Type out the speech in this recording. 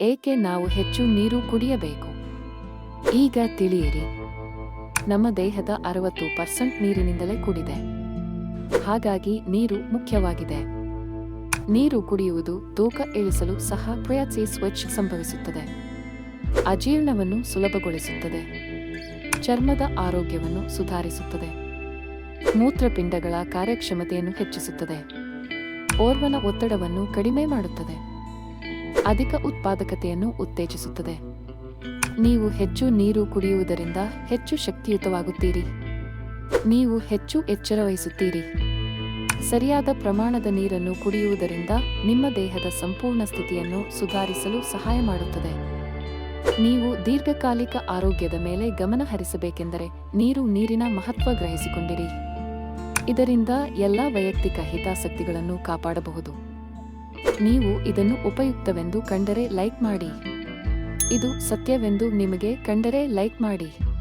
ಏಕೆ ನಾವು ಹೆಚ್ಚು ನೀರು ಕುಡಿಯಬೇಕು? ಈಗ ತಿಳಿಯಿರಿ. ನಮ್ಮ ದೇಹದ ಅರವತ್ತು ಪರ್ಸೆಂಟ್ ನೀರಿನಿಂದಲೇ ಕೂಡಿದೆ. ಹಾಗಾಗಿ ನೀರು ಮುಖ್ಯವಾಗಿದೆ. ನೀರು ಕುಡಿಯುವುದು ತೂಕ ಇಳಿಸಲು ಸಹ ಪ್ರಯಾಸಿ ಸ್ವಚ್ಛ ಸಂಭವಿಸುತ್ತದೆ. ಅಜೀರ್ಣವನ್ನು ಸುಲಭಗೊಳಿಸುತ್ತದೆ. ಚರ್ಮದ ಆರೋಗ್ಯವನ್ನು ಸುಧಾರಿಸುತ್ತದೆ. ಮೂತ್ರಪಿಂಡಗಳ ಕಾರ್ಯಕ್ಷಮತೆಯನ್ನು ಹೆಚ್ಚಿಸುತ್ತದೆ. ಓರ್ವನ ಒತ್ತಡವನ್ನು ಕಡಿಮೆ ಮಾಡುತ್ತದೆ. ಅಧಿಕ ಉತ್ಪಾದಕತೆಯನ್ನು ಉತ್ತೇಜಿಸುತ್ತದೆ. ನೀವು ಹೆಚ್ಚು ನೀರು ಕುಡಿಯುವುದರಿಂದ ಹೆಚ್ಚು ಶಕ್ತಿಯುತವಾಗುತ್ತೀರಿ. ನೀವು ಹೆಚ್ಚು ಎಚ್ಚರ ವಹಿಸುತ್ತೀರಿ. ಸರಿಯಾದ ಪ್ರಮಾಣದ ನೀರನ್ನು ಕುಡಿಯುವುದರಿಂದ ನಿಮ್ಮ ದೇಹದ ಸಂಪೂರ್ಣ ಸ್ಥಿತಿಯನ್ನು ಸುಧಾರಿಸಲು ಸಹಾಯ ಮಾಡುತ್ತದೆ. ನೀವು ದೀರ್ಘಕಾಲಿಕ ಆರೋಗ್ಯದ ಮೇಲೆ ಗಮನ ಹರಿಸಬೇಕೆಂದರೆ ನೀರು ನೀರಿನ ಮಹತ್ವ ಗ್ರಹಿಸಿಕೊಂಡಿರಿ. ಇದರಿಂದ ಎಲ್ಲ ವೈಯಕ್ತಿಕ ಹಿತಾಸಕ್ತಿಗಳನ್ನು ಕಾಪಾಡಬಹುದು. ನೀವು ಇದನ್ನು ಉಪಯುಕ್ತವೆಂದು ಕಂಡರೆ ಲೈಕ್ ಮಾಡಿ. ಇದು ಸತ್ಯವೆಂದು ನಿಮಗೆ ಕಂಡರೆ ಲೈಕ್ ಮಾಡಿ.